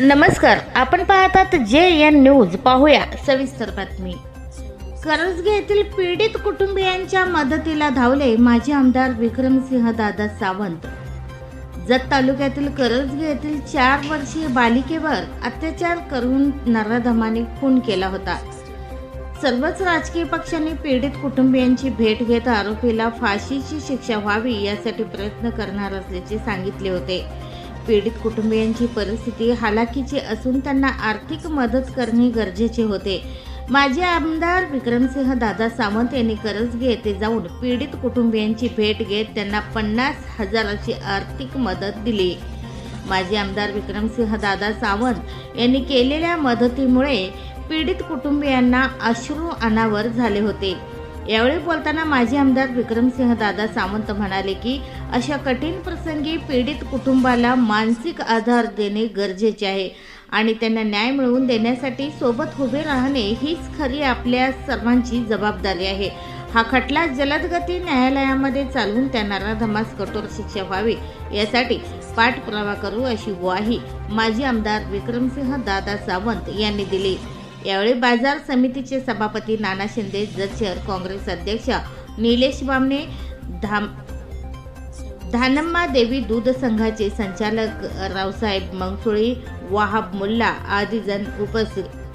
नमस्कार आपण पाहतात जे एन न्यूज. पाहूया सविस्तर बातमी. करंजगे येथील पीडित कुटुंबियांच्या मदतीला धावले माजी आमदार विक्रमसिंह दादा सावंत. जत तालुक्यातील करंजगे येथील चार वर्षीय बालिकेवर अत्याचार करून नराधमाने खून केला होता. सर्वच राजकीय पक्षांनी पीडित कुटुंबियांची भेट घेत आरोपीला फाशीची शिक्षा व्हावी यासाठी प्रयत्न करणार असल्याचे सांगितले होते. पीडित कुटुंबियांची परिस्थिती हालाकीची असून त्यांना आर्थिक मदत करणे गरजेचे होते. माजी आमदार विक्रमसिंह दादा सावंत यांनी करजगे येथे जाऊन पीडित कुटुंबियांची भेट घेत त्यांना पन्नास हजाराची आर्थिक मदत दिली. माजी आमदार विक्रमसिंह दादा सावंत यांनी केलेल्या मदतीमुळे पीडित कुटुंबियांना अश्रू अनावर झाले होते. यावेळी बोलताना माजी आमदार विक्रमसिंह दादा सावंत म्हणाले की अशा कठीण प्रसंगी पीडित कुटुंबाला मानसिक आधार देणे गरजेचे आहे आणि त्यांना न्याय मिळवून देण्यासाठी सोबत उभे राहणे हीच खरी आपल्या सर्वांची जबाबदारी आहे. हा खटला जलदगती न्यायालयामध्ये चालवून त्यांना धमास कठोर शिक्षा व्हावी यासाठी पाठपुरावा करू अशी ग्वाही माजी आमदार विक्रमसिंह दादा सावंत यांनी दिली. यावेळी बाजार समितीचे सभापती नाना शिंदे जत शहर काँग्रेस अध्यक्ष निलेश बामणे धाम धानम्मा देवी दूध संघाचे संचालक रावसाहेब मंगसुळी वाहाब मुल्ला आदी जण उपस्थित